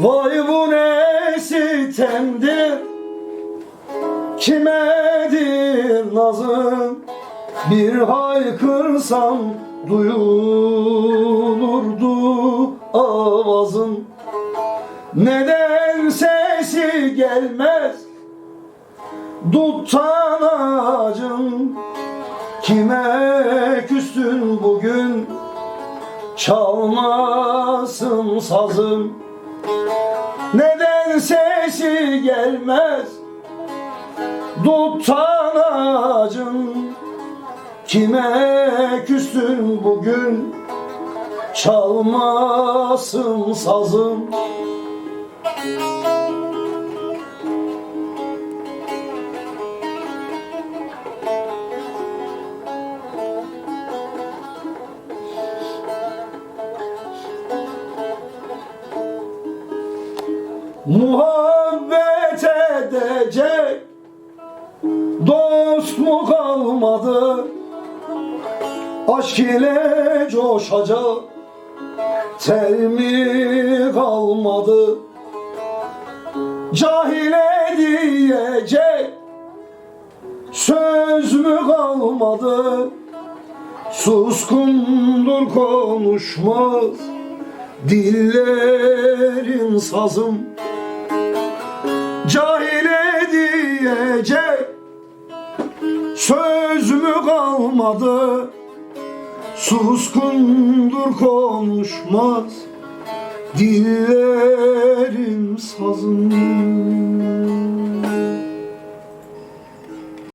Vay bu ne sitemdir? Kimedir nazım? Bir haykırsam duyulurdu avazım. Neden sesi gelmez? Duttan ağacın Kime küstün bugün? Çalmasın sazım Neden sesi gelmez? Duttan ağacın Kime küstün bugün? Çalmasın sazım Muhabbet edecek. Dost mu kalmadı? Aşk ile coşacak. Tel kalmadı? Cahile diyecek. Söz mü kalmadı? Suskundur konuşmaz. Dillerin sazım Söz mü kalmadı? Suskundur konuşmaz. Dillerim sazım